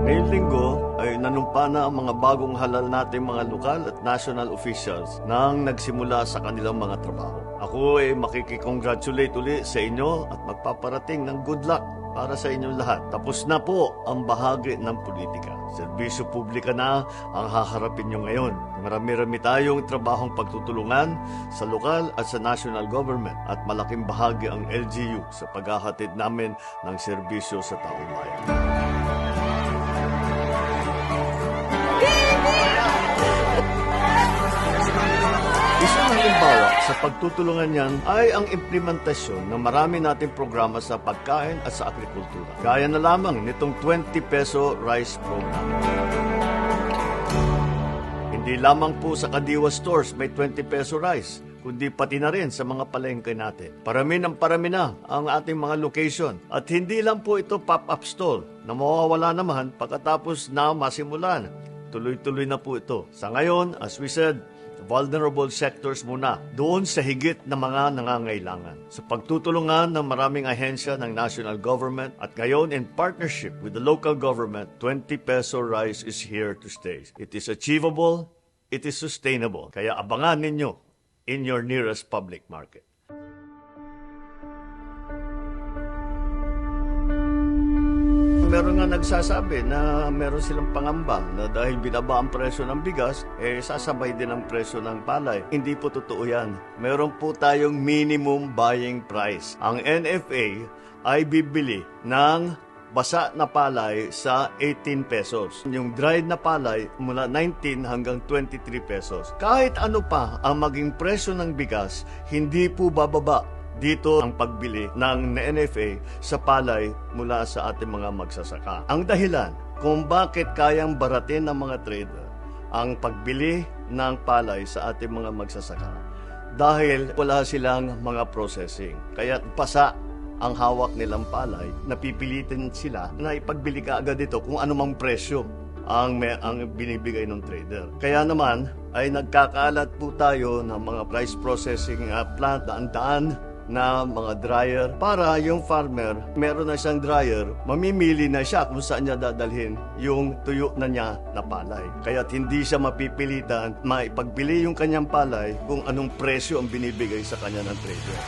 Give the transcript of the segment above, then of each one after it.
Ngayong linggo ay nanumpa na ang mga bagong halal nating mga lokal at national officials nang nagsimula sa kanilang mga trabaho. Ako ay makikikongratulate uli sa inyo at magpaparating ng good luck para sa inyong lahat. Tapos na po ang bahagi ng politika. Serbisyo publika na ang haharapin nyo ngayon. Marami-rami tayong trabahong pagtutulungan sa lokal at sa national government at malaking bahagi ang LGU sa paghahatid namin ng serbisyo sa taong bayan. Sa pagtutulungan niyan ay ang implementasyon ng marami nating programa sa pagkain at sa agrikultura. Gaya na lamang nitong 20 peso rice program. Hindi lamang po sa Kadiwa stores may 20 peso rice, kundi pati na rin sa mga palengke natin. Parami ng parami na ang ating mga location. At hindi lang po ito pop-up stall na mawawala naman pagkatapos na masimulan. Tuloy-tuloy na po ito. Sa ngayon, as we said, vulnerable sectors muna doon sa higit na mga nangangailangan. Sa pagtutulungan ng maraming ahensya ng national government at ngayon in partnership with the local government, 20 peso rice is here to stay. It is achievable, it is sustainable. Kaya abangan ninyo in your nearest public market. Meron nga nagsasabi na meron silang pangamba na dahil binaba ang presyo ng bigas, eh sasabay din ang presyo ng palay. Hindi po totoo yan. Meron po tayong minimum buying price. Ang NFA ay bibili ng basa na palay sa 18 pesos. Yung dried na palay mula 19 hanggang 23 pesos. Kahit ano pa ang maging presyo ng bigas, hindi po bababa dito ang pagbili ng NFA sa palay mula sa ating mga magsasaka. Ang dahilan kung bakit kayang baratin ng mga trader ang pagbili ng palay sa ating mga magsasaka dahil wala silang mga processing. Kaya pasa ang hawak nilang palay, napipilitin sila na ipagbili ka agad ito kung anumang presyo ang, may, ang binibigay ng trader. Kaya naman ay nagkakalat po tayo ng mga price processing uh, plant na daan na mga dryer para yung farmer, meron na siyang dryer, mamimili na siya kung saan niya dadalhin yung tuyo na niya na palay. Kaya hindi siya mapipilitan maipagbili yung kanyang palay kung anong presyo ang binibigay sa kanya ng trader.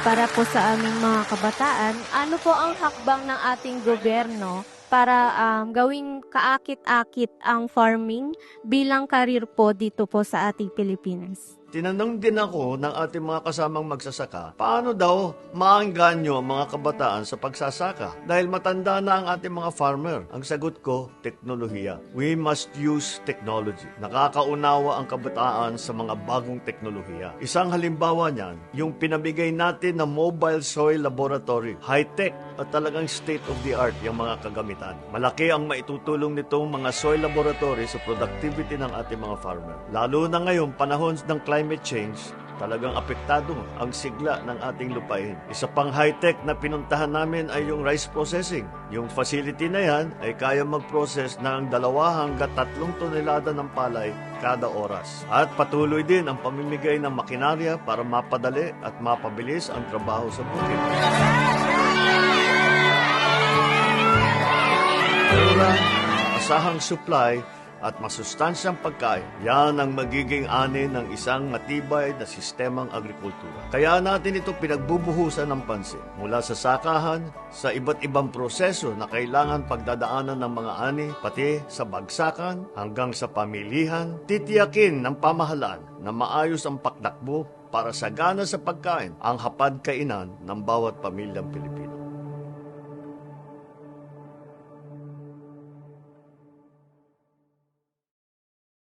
Para po sa aming mga kabataan, ano po ang hakbang ng ating gobyerno para um, gawing kaakit-akit ang farming bilang karir po dito po sa ating Pilipinas? Tinanong din ako ng ating mga kasamang magsasaka, paano daw maangganyo ang mga kabataan sa pagsasaka? Dahil matanda na ang ating mga farmer. Ang sagot ko, teknolohiya. We must use technology. Nakakaunawa ang kabataan sa mga bagong teknolohiya. Isang halimbawa niyan, yung pinabigay natin na mobile soil laboratory. High-tech at talagang state-of-the-art yung mga kagamitan. Malaki ang maitutulong nitong mga soil laboratory sa productivity ng ating mga farmer. Lalo na ngayon, panahon ng climate change, talagang apektado ang sigla ng ating lupain. Isa pang high-tech na pinuntahan namin ay yung rice processing. Yung facility na yan ay kaya mag-process ng dalawa hanggang tatlong tonelada ng palay kada oras. At patuloy din ang pamimigay ng makinarya para mapadali at mapabilis ang trabaho sa bukid. Mura, asahang supply at masustansyang pagkain. Yan ang magiging ani ng isang matibay na sistemang agrikultura. Kaya natin ito pinagbubuhusan ng pansin mula sa sakahan, sa iba't ibang proseso na kailangan pagdadaanan ng mga ani, pati sa bagsakan hanggang sa pamilihan, titiyakin ng pamahalaan na maayos ang pakdakbo para sagana sa pagkain ang hapad kainan ng bawat pamilyang Pilipino.